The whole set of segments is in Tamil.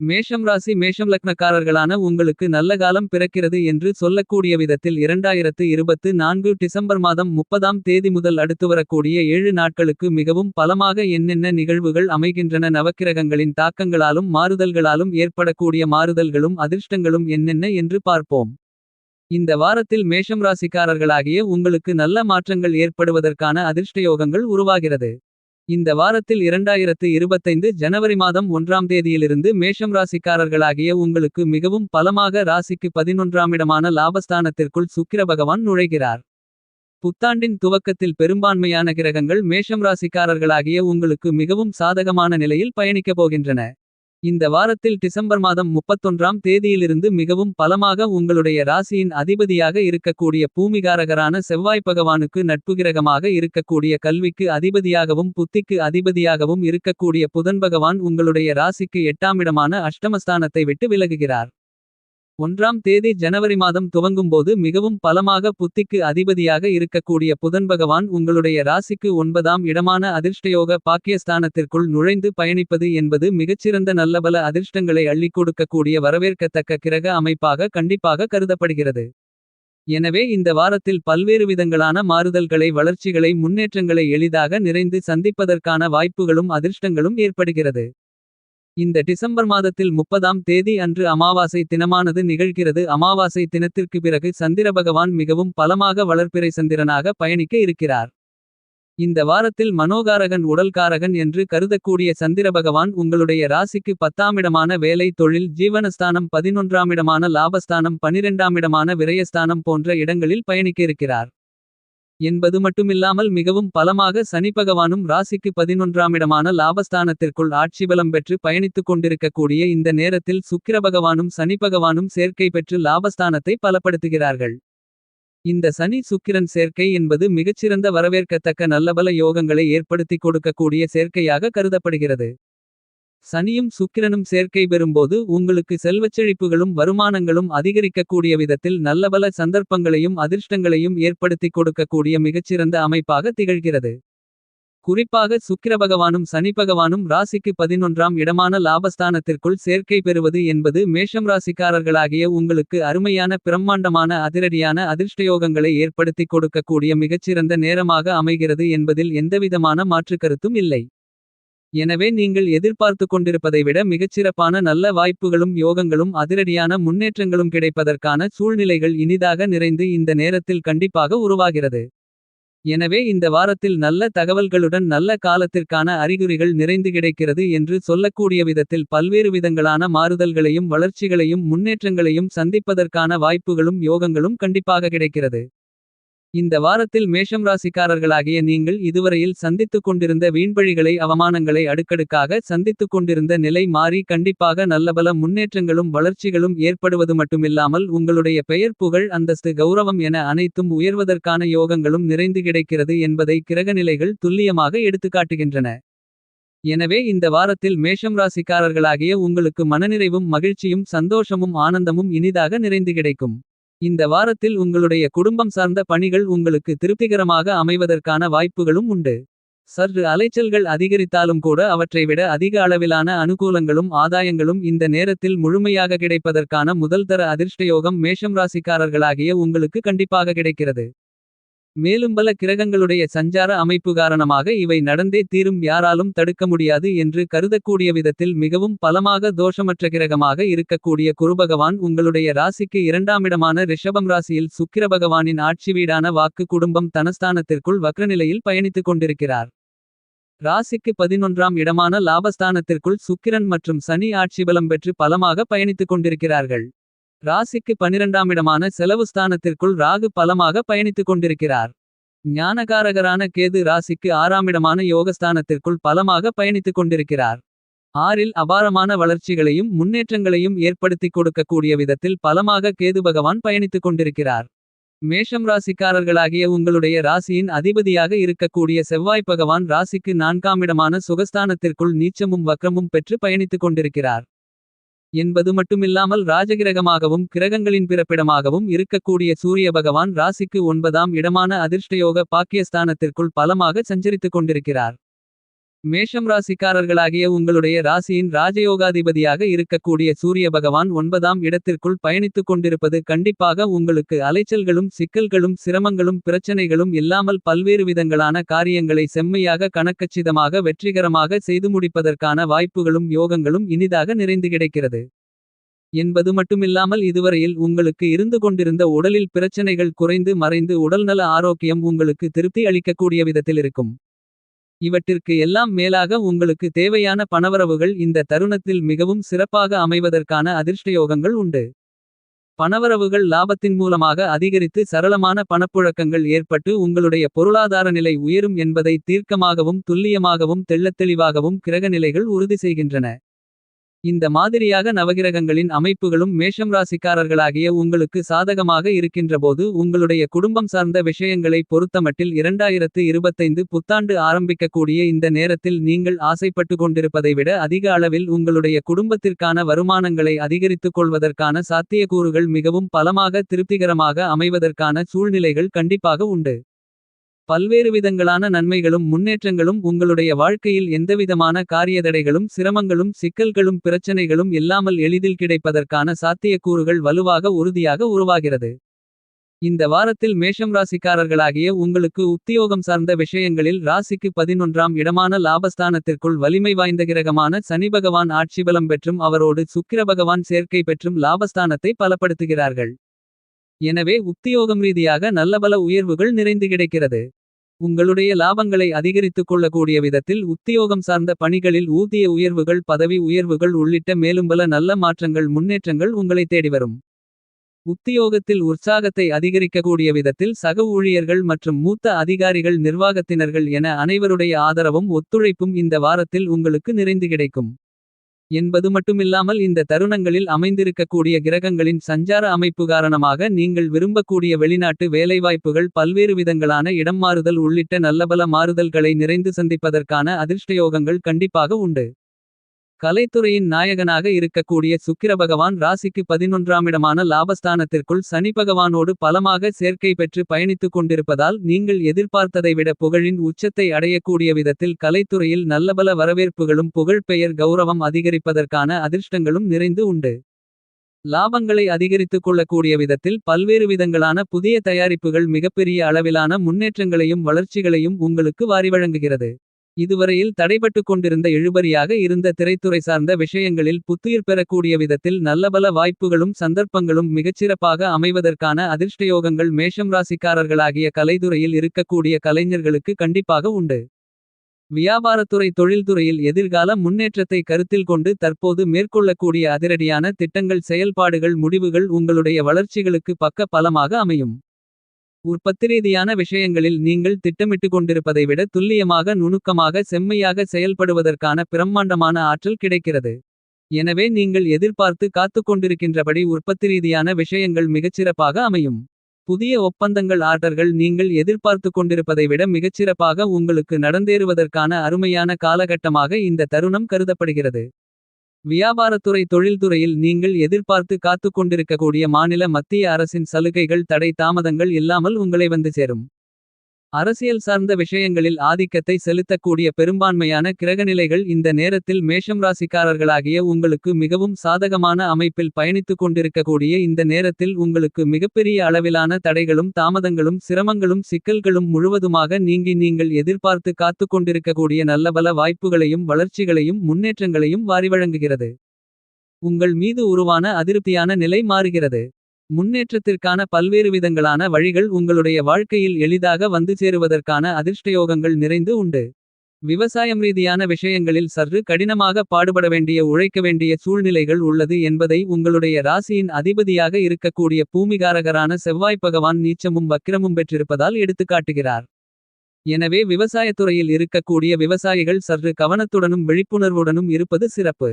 மேஷம் ராசி மேஷம் லக்னக்காரர்களான உங்களுக்கு நல்ல காலம் பிறக்கிறது என்று சொல்லக்கூடிய விதத்தில் 2024 டிசம்பர் மாதம் முப்பதாம் தேதி முதல் அடுத்து வரக்கூடிய ஏழு நாட்களுக்கு மிகவும் பலமாக என்னென்ன நிகழ்வுகள் அமைகின்றன நவக்கிரகங்களின் தாக்கங்களாலும் மாறுதல்களாலும் ஏற்படக்கூடிய மாறுதல்களும் அதிர்ஷ்டங்களும் என்னென்ன என்று பார்ப்போம். இந்த வாரத்தில் மேஷம் ராசிக்காரர்களாகிய உங்களுக்கு நல்ல மாற்றங்கள் ஏற்படுவதற்கான அதிர்ஷ்டயோகங்கள் உருவாகிறது. இந்த வாரத்தில் 2025 ஜனவரி மாதம் ஒன்றாம் தேதியிலிருந்து மேஷம் ராசிக்காரர்களாகிய உங்களுக்கு மிகவும் பலமாக ராசிக்கு பதினொன்றாமிடமான லாபஸ்தானத்திற்குள் சுக்கிர பகவான் நுழைகிறார். புத்தாண்டின் துவக்கத்தில் பெரும்பான்மையான கிரகங்கள் மேஷம் ராசிக்காரர்களாகிய உங்களுக்கு மிகவும் சாதகமான நிலையில் பயணிக்கப் போகின்றன. இந்த வாரத்தில் டிசம்பர் மாதம் 31ஆம் தேதியிலிருந்து மிகவும் பலமாக உங்களுடைய ராசியின் அதிபதியாக இருக்கக்கூடிய பூமிகாரகரான செவ்வாய் பகவானுக்கு நட்புகிரகமாக இருக்கக்கூடிய கல்விக்கு அதிபதியாகவும் புத்திக்கு அதிபதியாகவும் இருக்கக்கூடிய புதன் பகவான் உங்களுடைய ராசிக்கு எட்டாமிடமான அஷ்டமஸ்தானத்தை விட்டு விலகுகிறார். ஒன்றாம் தேதி ஜனவரி மாதம் துவங்கும்போது மிகவும் பலமாக புத்திக்கு அதிபதியாக இருக்கக்கூடிய புதன் பகவான் உங்களுடைய ராசிக்கு ஒன்பதாம் இடமான அதிர்ஷ்டயோக பாக்கியஸ்தானத்திற்குள் நுழைந்து பயணிப்பது என்பது மிகச்சிறந்த நல்லபல அதிர்ஷ்டங்களை அள்ளிக் கொடுக்கக்கூடிய வரவேற்கத்தக்க கிரக அமைப்பாக கண்டிப்பாக கருதப்படுகிறது. எனவே இந்த வாரத்தில் பல்வேறு விதங்களான மாறுதல்களை வளர்ச்சிகளை முன்னேற்றங்களை எளிதாக நிறைந்து சந்திப்பதற்கான வாய்ப்புகளும் அதிர்ஷ்டங்களும் ஏற்படுகிறது. இந்த டிசம்பர் மாதத்தில் முப்பதாம் தேதி அன்று அமாவாசை தினமானது நிகழ்கிறது அமாவாசை தினத்திற்கு பிறகு சந்திர பகவான் மிகவும் பலமாக வளர்ப்பிறை சந்திரனாக பயணிக்க இருக்கிறார். இந்த வாரத்தில் மனோகாரகன் உடல்காரகன் என்று கருதக்கூடிய சந்திர பகவான் உங்களுடைய ராசிக்கு பத்தாமிடமான வேலை தொழில் ஜீவனஸ்தானம் பதினொன்றாமிடமான லாபஸ்தானம் பனிரெண்டாமிடமான விரயஸ்தானம் போன்ற இடங்களில் பயணிக்க இருக்கிறார். என்பது மட்டுமில்லாமல் மிகவும் பலமாக சனி பகவானும் ராசிக்கு பதினொன்றாமிடமான லாபஸ்தானத்திற்குள் ஆட்சிபலம் பெற்று பயணித்துக் கொண்டிருக்கக்கூடிய இந்த நேரத்தில் சுக்கிர பகவானும் சனி பகவானும் சேர்க்கை பெற்று லாபஸ்தானத்தை பலப்படுத்துகிறார்கள். இந்த சனி சுக்கிரன் சேர்க்கை என்பது மிகச்சிறந்த வரவேற்கத்தக்க நல்லபல யோகங்களை ஏற்படுத்திக் கொடுக்கக்கூடிய சேர்க்கையாக கருதப்படுகிறது. சனியும் சுக்கிரனும் சேர்க்கை பெறும்போது உங்களுக்கு செல்வச்செழிப்புகளும் வருமானங்களும் அதிகரிக்கக்கூடிய விதத்தில் நல்லபல சந்தர்ப்பங்களையும் அதிர்ஷ்டங்களையும் ஏற்படுத்திக் கொடுக்கக்கூடிய மிகச்சிறந்த அமைப்பாக திகழ்கிறது. குறிப்பாக சுக்கிரபகவானும் சனிபகவானும் ராசிக்கு பதினொன்றாம் இடமான லாபஸ்தானத்திற்குள் சேர்க்கை பெறுவது என்பது மேஷம் ராசிக்காரர்களாகிய உங்களுக்கு அருமையான பிரம்மாண்டமான அதிரடியான அதிர்ஷ்டயோகங்களை ஏற்படுத்திக் கொடுக்கக்கூடிய மிகச்சிறந்த நேரமாக அமைகிறது என்பதில் எந்தவிதமான மாற்றுக்கருத்தும் இல்லை. எனவே நீங்கள் எதிர்பார்த்து கொண்டிருப்பதை விட மிகச்சிறப்பான நல்ல வாய்ப்புகளும் யோகங்களும் அதிரடியான முன்னேற்றங்களும் கிடைப்பதற்கான சூழ்நிலைகள் இனிதாக நிறைந்து இந்த நேரத்தில் கண்டிப்பாக உருவாகிறது. எனவே இந்த வாரத்தில் நல்ல தகவல்களுடன் நல்ல காலத்திற்கான அறிகுறிகள் நிறைந்து கிடைக்கிறது என்று சொல்லக்கூடிய விதத்தில் பல்வேறு விதங்களான மாறுதல்களையும் வளர்ச்சிகளையும் முன்னேற்றங்களையும் சந்திப்பதற்கான வாய்ப்புகளும் யோகங்களும் கண்டிப்பாக கிடைக்கிறது. இந்த வாரத்தில் மேஷம் ராசிக்காரர்களாகிய நீங்கள் இதுவரையில் சந்தித்துக் கொண்டிருந்த வீண்பழிகளை அவமானங்களை அடுக்கடுக்காக சந்தித்துக் கொண்டிருந்த நிலை மாறி கண்டிப்பாக நல்லபல முன்னேற்றங்களும் வளர்ச்சிகளும் ஏற்படுவது மட்டுமில்லாமல் உங்களுடைய பெயர் புகழ் அந்தஸ்து கௌரவம் என அனைத்தும் உயர்வதற்கான யோகங்களும் நிறைந்து கிடைக்கிறது என்பதை கிரகநிலைகள் துல்லியமாக எடுத்துக்காட்டுகின்றன. எனவே இந்த வாரத்தில் மேஷம் ராசிக்காரர்களாகிய உங்களுக்கு மனநிறைவும் மகிழ்ச்சியும் சந்தோஷமும் ஆனந்தமும் இனிதாக நிறைந்து கிடைக்கும். இந்த வாரத்தில் உங்களுடைய குடும்பம் சார்ந்த பணிகள் உங்களுக்கு திருப்திகரமாக அமைவதற்கான வாய்ப்புகளும் உண்டு. சற்று அலைச்சல்கள் அதிகரித்தாலும் கூட அவற்றை விட அதிக அளவிலான அனுகூலங்களும் ஆதாயங்களும் இந்த நேரத்தில் முழுமையாக கிடைப்பதற்கான முதல்தர அதிர்ஷ்டயோகம் மேஷம் ராசிக்காரர்களாகிய உங்களுக்கு கண்டிப்பாக கிடைக்கிறது. மேலும் பல கிரகங்களுடைய சஞ்சார அமைப்பு காரணமாக இவை நடந்தே தீரும் யாராலும் தடுக்க முடியாது என்று கருதக்கூடிய விதத்தில் மிகவும் பலமாக தோஷமற்ற கிரகமாக இருக்கக்கூடிய குருபகவான் உங்களுடைய ராசிக்கு இரண்டாமிடமான ரிஷபம் ராசியில் சுக்கிர பகவானின் ஆட்சி வீடான வாக்கு குடும்பம் தனஸ்தானத்திற்குள் வக்ரநிலையில் பயணித்துக் கொண்டிருக்கிறார். ராசிக்கு பதினொன்றாம் இடமான லாபஸ்தானத்திற்குள் சுக்கிரன் மற்றும் சனி ஆட்சி பலம் பெற்று பலமாக பயணித்துக் கொண்டிருக்கிறார்கள். ராசிக்கு பனிரெண்டாமிடமான செலவு ஸ்தானத்திற்குள் ராகு பலமாக பயணித்துக் கொண்டிருக்கிறார். ஞானகாரகரான கேது ராசிக்கு ஆறாமிடமான யோகஸ்தானத்திற்குள் பலமாக பயணித்துக் கொண்டிருக்கிறார். ஆறில் அபாரமான வளர்ச்சிகளையும் முன்னேற்றங்களையும் ஏற்படுத்திக் கொடுக்கக்கூடிய விதத்தில் பலமாக கேது பகவான் பயணித்துக் கொண்டிருக்கிறார். மேஷம் ராசிக்காரர்களாகிய உங்களுடைய ராசியின் அதிபதியாக இருக்கக்கூடிய செவ்வாய் பகவான் ராசிக்கு நான்காமிடமான சுகஸ்தானத்திற்குள் நீச்சமும் வக்ரமும் பெற்று பயணித்துக் கொண்டிருக்கிறார். என்பது மட்டுமில்லாமல் ராஜகிரகமாகவும் கிரகங்களின் பிறப்பிடமாகவும் இருக்கக்கூடிய சூரிய பகவான் ராசிக்கு ஒன்பதாம் இடமான அதிர்ஷ்டயோக பாக்கியஸ்தானத்திற்குள் பலமாக சஞ்சரித்துக் கொண்டிருக்கிறார். மேஷம் ராசிக்காரர்களாகிய உங்களுடைய ராசியின் ராஜயோகாதிபதியாக இருக்கக்கூடிய சூரிய பகவான் ஒன்பதாம் இடத்திற்குள் பயணித்துக் கொண்டிருப்பது கண்டிப்பாக உங்களுக்கு அலைச்சல்களும் சிக்கல்களும் சிரமங்களும் பிரச்சனைகளும் இல்லாமல் பல்வேறு விதங்களான காரியங்களை செம்மையாக கணக்கச்சிதமாக வெற்றிகரமாக செய்து முடிப்பதற்கான வாய்ப்புகளும் யோகங்களும் இனிதாக நிறைந்து கிடைக்கிறது. என்பது மட்டுமில்லாமல் இதுவரையில் உங்களுக்கு இருந்து கொண்டிருந்த உடலில் பிரச்சனைகள் குறைந்து மறைந்து உடல்நல ஆரோக்கியம் உங்களுக்கு திருப்தி அளிக்கக்கூடிய விதத்தில் இருக்கும். இவற்றிற்கு எல்லாம் மேலாக உங்களுக்கு தேவையான பணவரவுகள் இந்த தருணத்தில் மிகவும் சிறப்பாக அமைவதற்கான அதிர்ஷ்டயோகங்கள் உண்டு. பணவரவுகள் லாபத்தின் மூலமாக அதிகரித்து சரளமான பணப்புழக்கங்கள் ஏற்பட்டு உங்களுடைய பொருளாதார நிலை உயரும் என்பதை தீர்க்கமாகவும் துல்லியமாகவும் தெள்ளத்தெளிவாகவும் கிரகநிலைகள் உறுதி செய்கின்றன. இந்த மாதிரியாக நவகிரகங்களின் அமைப்புகளும் மேஷம் ராசிக்காரர்களாகிய உங்களுக்கு சாதகமாக இருக்கின்றபோது உங்களுடைய குடும்பம் சார்ந்த விஷயங்களை பொறுத்தமட்டில் இரண்டாயிரத்து இருபத்தைந்து புத்தாண்டு ஆரம்பிக்கக்கூடிய இந்த நேரத்தில் நீங்கள் ஆசைப்பட்டு கொண்டிருப்பதை விட அதிக அளவில் உங்களுடைய குடும்பத்திற்கான வருமானங்களை அதிகரித்துக் கொள்வதற்கான சாத்தியக்கூறுகள் மிகவும் பலமாக திருப்திகரமாக அமைவதற்கான சூழ்நிலைகள் கண்டிப்பாக உண்டு. பல்வேறு விதங்களான நன்மைகளும் முன்னேற்றங்களும் உங்களுடைய வாழ்க்கையில் எந்தவிதமான காரியதடைகளும் சிரமங்களும் சிக்கல்களும் பிரச்சனைகளும் இல்லாமல் எளிதில் கிடைப்பதற்கான சாத்தியக்கூறுகள் வலுவாக உறுதியாக உருவாகிறது. இந்த வாரத்தில் மேஷம் ராசிக்காரர்களாகிய உங்களுக்கு உத்தியோகம் சார்ந்த விஷயங்களில் ராசிக்கு பதினொன்றாம் இடமான லாபஸ்தானத்திற்குள் வலிமை வாய்ந்த கிரகமான சனி பகவான் ஆட்சிபலம் பெற்றும் அவரோடு சுக்கிர பகவான் சேர்க்கை பெற்றும் லாபஸ்தானத்தை பலப்படுத்துகிறார்கள். எனவே உத்தியோகம் ரீதியாக நல்லபல உயர்வுகள் நிறைந்து கிடைக்கிறது. உங்களுடைய லாபங்களை அதிகரித்துக் கொள்ளக்கூடிய விதத்தில் உத்தியோகம் சார்ந்த பணிகளில் ஊதிய உயர்வுகள் பதவி உயர்வுகள் உள்ளிட்ட மேலும் பல நல்ல மாற்றங்கள் முன்னேற்றங்கள் உங்களை தேடிவரும் உத்தியோகத்தில் உற்சாகத்தை அதிகரிக்கக்கூடிய விதத்தில் சக ஊழியர்கள் மற்றும் மூத்த அதிகாரிகள் நிர்வாகத்தினர்கள் என அனைவருடைய ஆதரவும் ஒத்துழைப்பும் இந்த வாரத்தில் உங்களுக்கு நிறைந்து கிடைக்கும். என்பது மட்டுமில்லாமல் இந்த தருணங்களில் அமைந்திருக்கக்கூடிய கிரகங்களின் சஞ்சார அமைப்பு காரணமாக நீங்கள் விரும்பக்கூடிய வெளிநாட்டு வேலைவாய்ப்புகள் பல்வேறு விதங்களான இடம் மாறுதல் உள்ளிட்ட நல்லபல மாறுதல்களை நிறைந்து சந்திப்பதற்கான அதிர்ஷ்டயோகங்கள் கண்டிப்பாக உண்டு. கலைத்துறையின் நாயகனாக இருக்கக்கூடிய சுக்கிர பகவான் ராசிக்கு பதினொன்றாமிடமான லாபஸ்தானத்திற்குள் சனி பகவானோடு பலமாக சேர்க்கை பெற்று பயணித்துக் கொண்டிருப்பதால் நீங்கள் எதிர்பார்த்ததை விட புகழின் உச்சத்தை அடையக்கூடிய விதத்தில் கலைத்துறையில் நல்லபல வரவேற்புகளும் புகழ்பெயர் கௌரவம் அதிகரிப்பதற்கான அதிர்ஷ்டங்களும் நிறைந்து உண்டு. லாபங்களை அதிகரித்துக் கொள்ளக்கூடிய விதத்தில் பல்வேறு விதங்களான புதிய தயாரிப்புகள் மிகப்பெரிய அளவிலான முன்னேற்றங்களையும் வளர்ச்சிகளையும் உங்களுக்கு வாரி வழங்குகிறது. இதுவரையில் தடைபட்டு கொண்டிருந்த இழுபறியாக இருந்த திரைத்துறை சார்ந்த விஷயங்களில் புத்துயிர் பெறக்கூடிய விதத்தில் நல்லபல வாய்ப்புகளும் சந்தர்ப்பங்களும் மிகச்சிறப்பாக அமைவதற்கான அதிர்ஷ்டயோகங்கள் மேஷம் ராசிக்காரர்களாகிய கலைத்துறையில் இருக்கக்கூடிய கலைஞர்களுக்கு கண்டிப்பாக உண்டு. வியாபாரத்துறை தொழில்துறையில் எதிர்கால முன்னேற்றத்தை கருத்தில் கொண்டு தற்போது மேற்கொள்ளக்கூடிய அதிரடியான திட்டங்கள் செயல்பாடுகள் முடிவுகள் உங்களுடைய வளர்ச்சிகளுக்கு பக்க பலமாக அமையும். உற்பத்திரீதியான விஷயங்களில் நீங்கள் திட்டமிட்டு கொண்டிருப்பதை விட துல்லியமாக நுணுக்கமாக செம்மையாக செயல்படுவதற்கான பிரம்மாண்டமான ஆற்றல் கிடைக்கிறது. எனவே நீங்கள் எதிர்பார்த்து காத்துக் கொண்டிருக்கின்றபடி உற்பத்திரீதியான விஷயங்கள் மிகச்சிறப்பாக அமையும். புதிய ஒப்பந்தங்கள் ஆர்டர்கள் நீங்கள் எதிர்பார்த்து கொண்டிருப்பதை விட மிகச்சிறப்பாக உங்களுக்கு நடந்தேறுவதற்கான அருமையான காலகட்டமாக இந்த தருணம் கருதப்படுகிறது. வியாபாரத்துறை தொழில்துறையில் நீங்கள் எதிர்பார்த்து காத்துக் கொண்டிருக்கக்கூடிய மாநில மத்திய அரசின் சலுகைகள் தடை தாமதங்கள் இல்லாமல் உங்களை வந்து சேரும். அரசியல் சார்ந்த விஷயங்களில் ஆதிக்கத்தை செலுத்தக்கூடிய பெரும்பான்மையான கிரகநிலைகள் இந்த நேரத்தில் மேஷம் ராசிக்காரர்களாகிய உங்களுக்கு மிகவும் சாதகமான அமைப்பில் பயணித்துக் கொண்டிருக்கக்கூடிய இந்த நேரத்தில் உங்களுக்கு மிகப்பெரிய அளவிலான தடைகளும் தாமதங்களும் சிரமங்களும் சிக்கல்களும் முழுவதுமாக நீங்கி நீங்கள் எதிர்பார்த்து காத்துக் கொண்டிருக்கக்கூடிய நல்லபல வாய்ப்புகளையும் வளர்ச்சிகளையும் முன்னேற்றங்களையும் வாரி வழங்குகிறது உங்கள் மீது உருவான அதிருப்தியான நிலை மாறுகிறது. முன்னேற்றத்திற்கான பல்வேறு விதங்களான வழிகள் உங்களுடைய வாழ்க்கையில் எளிதாக வந்து சேருவதற்கான அதிர்ஷ்டயோகங்கள் நிறைந்து உண்டு. விவசாயம் ரீதியான விஷயங்களில் சற்று கடினமாக பாடுபட வேண்டிய உழைக்க வேண்டிய சூழ்நிலைகள் உள்ளது என்பதை உங்களுடைய ராசியின் அதிபதியாக இருக்கக்கூடிய பூமிகாரகரான செவ்வாய் பகவான் நீச்சமும் வக்கிரமும் பெற்றிருப்பதால் எடுத்துக்காட்டுகிறார் எனவே விவசாயத்துறையில் இருக்கக்கூடிய விவசாயிகள் சற்று கவனத்துடனும் விழிப்புணர்வுடனும் இருப்பது சிறப்பு.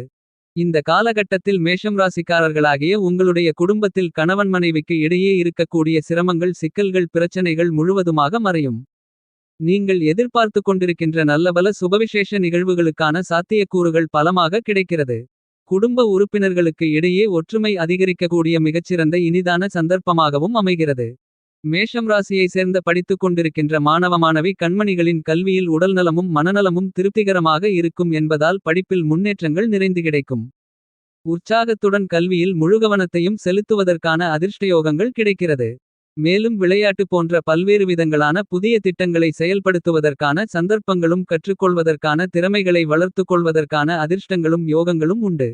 இந்த காலகட்டத்தில் மேஷம் ராசிக்காரர்களாகிய உங்களுடைய குடும்பத்தில் கணவன் மனைவிக்கு இடையே இருக்கக்கூடிய சிரமங்கள் சிக்கல்கள் பிரச்சனைகள் முழுவதுமாக மறையும். நீங்கள் எதிர்பார்த்து கொண்டிருக்கின்ற நல்லபல சுபவிசேஷ நிகழ்வுகளுக்கான சாத்தியக்கூறுகள் பலமாக கிடைக்கிறது. குடும்ப உறுப்பினர்களுக்கு இடையே ஒற்றுமை அதிகரிக்கக்கூடிய மிகச்சிறந்த இனிதான சந்தர்ப்பமாகவும் அமைகிறது. மேஷம் ராசியை சேர்ந்த படித்துக் கொண்டிருக்கின்ற மாணவ மாணவி கண்மணிகளின் கல்வியில் உடல்நலமும் மனநலமும் திருப்திகரமாக இருக்கும் என்பதால் படிப்பில் முன்னேற்றங்கள் நிறைந்து கிடைக்கும். உற்சாகத்துடன் கல்வியில் முழுகவனத்தையும் செலுத்துவதற்கான அதிர்ஷ்டயோகங்கள் கிடைக்கிறது. மேலும் விளையாட்டு போன்ற பல்வேறு விதங்களான புதிய திட்டங்களை செயல்படுத்துவதற்கான சந்தர்ப்பங்களும் கற்றுக்கொள்வதற்கான திறமைகளை வளர்த்துக் கொள்வதற்கான அதிர்ஷ்டங்களும் யோகங்களும் உண்டு.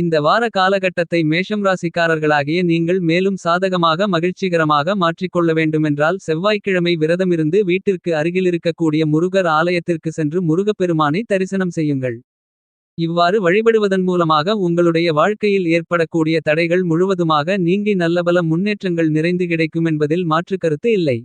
இந்த வார காலகட்டத்தை மேஷம் ராசிக்காரர்களாகிய நீங்கள் மேலும் சாதகமாக மகிழ்ச்சிகரமாக மாற்றிக்கொள்ள வேண்டுமென்றால் செவ்வாய்க்கிழமை விரதமிருந்து வீட்டிற்கு அருகிலிருக்கக்கூடிய முருகர் ஆலயத்திற்கு சென்று முருகப்பெருமானை தரிசனம் செய்யுங்கள். இவ்வாறு வழிபடுவதன் மூலமாக உங்களுடைய வாழ்க்கையில் ஏற்படக்கூடிய தடைகள் முழுவதுமாக நீங்கி நல்லபல முன்னேற்றங்கள் நிறைந்து கிடைக்கும் என்பதில் மாற்று கருத்து இல்லை.